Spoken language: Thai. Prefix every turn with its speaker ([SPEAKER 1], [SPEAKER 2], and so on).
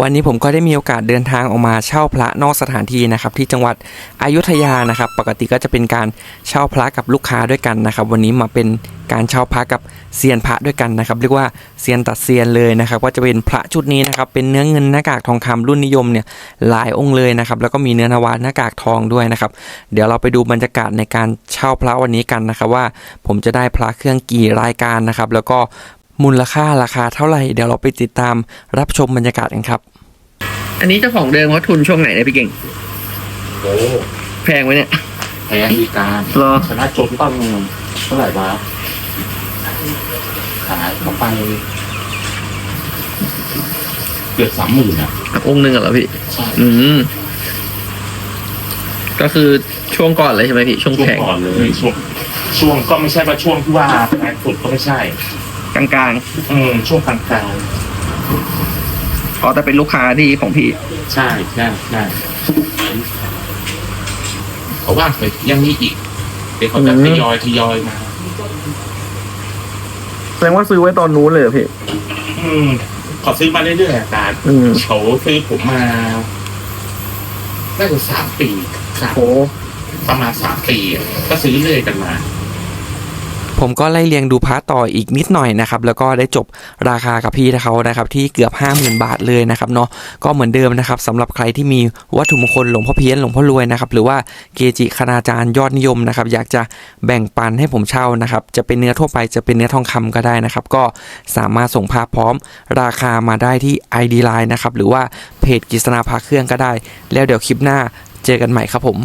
[SPEAKER 1] วันนี้ผมก็ได้มีโอกาสเดินทางออกมาเช่าพระนอกสถานที่นะครับที่จังหวัดอยุธยานะครับ ปกติก็จะเป็นการเช่าพระกับลูกค้าด้วยกันนะครับ วันนี้มาเป็นการเช่าพระกับเซียนพระด้วยกันนะครับ เรียกว่าเซียนตัดเซียนเลยนะครับ ก็จะเป็นพระชุดนี้นะครับเป็นเนื้อเงินหน้ากากทองคำรุ่นนิยมเนี่ยหลายองค์เลยนะครับแล้วก็มีเนื้อนวาหน้ากากทองด้วยนะครับ เดี๋ยวเราไปดูบรรยากาศในการเช่าพระวันนี้กันนะครับว่า ผมจะได้พระเครื่องกี่รายการนะครับ แล้วก็ มูลค่าราคาเท่าไหร่ เดี๋ยวเราไปติดตามรับชมบรรยากาศกันครับ อันนี้เจ้าของเดิมเขาทุนช่วงไหนเนี่ยพี่เก่ง
[SPEAKER 2] โอ้
[SPEAKER 1] แพงไหมเนี่ย
[SPEAKER 2] แพ้มีการ
[SPEAKER 1] รอ
[SPEAKER 2] ชนะจนต้องเท่าไหร่วะขายเขาไปเกือบสามหมื่นอะ
[SPEAKER 1] องค์หนึ่งเหรอพี่
[SPEAKER 2] ใช่
[SPEAKER 1] อืมก็คือช่วงก่อนเลยใช่ไหมพี่ช่วง
[SPEAKER 2] ช่วง
[SPEAKER 1] แพง
[SPEAKER 2] ก่อนเลยช่วงช่วงก็ไม่ใช่ว่าช่วงที่ว่าแพงสุดก็ไม่ใช่
[SPEAKER 1] กลาง
[SPEAKER 2] อืมช่วงกลาง
[SPEAKER 1] ๆอ๋อแต่เป็นลูกค้าที่ของพี่
[SPEAKER 2] ๆใช่ใช่ใช่เขาว่าไปยังมีอีก เดี๋ยวเขาจะ
[SPEAKER 1] อืม
[SPEAKER 2] ทยอยทยอยมา
[SPEAKER 1] แสดงว่าซื้อไว้ตอนนู้นเลยพี่
[SPEAKER 2] อืมขอซื้อมาเรื่อยๆอาจารย์
[SPEAKER 1] อืม
[SPEAKER 2] เขาซื้อผมมาน่าจะสามปีสาม
[SPEAKER 1] โอ้
[SPEAKER 2] ประมาณสามปีอะก็ซื้อเรื่อยกันมา
[SPEAKER 1] ผมก็ไล่เรียงดูพาร์ตต่ออีกนิดหน่อยนะครับแล้วก็ได้จบราคากับพี่เขานะครับที่เกือบ 50,000 บาทเลยนะครับเนาะก็เหมือนเดิมนะครับสำหรับใครที่มีวัตถุมงคลหลวงพ่อเพี้ยนหลวงพ่อรวยนะครับหรือว่าเกจิคณาจารย์ยอดนิยมนะครับอยากจะแบ่งปันให้ผมเช่านะครับจะเป็นเนื้อทั่วไปจะเป็นเนื้อทองคำก็ได้นะครับก็สามารถส่งภาพพร้อมราคามาได้ที่ ID Line นะครับหรือว่าเพจกิษณาพาเครื่องก็ได้ แล้วเดี๋ยวคลิปหน้าเจอกันใหม่ครับผม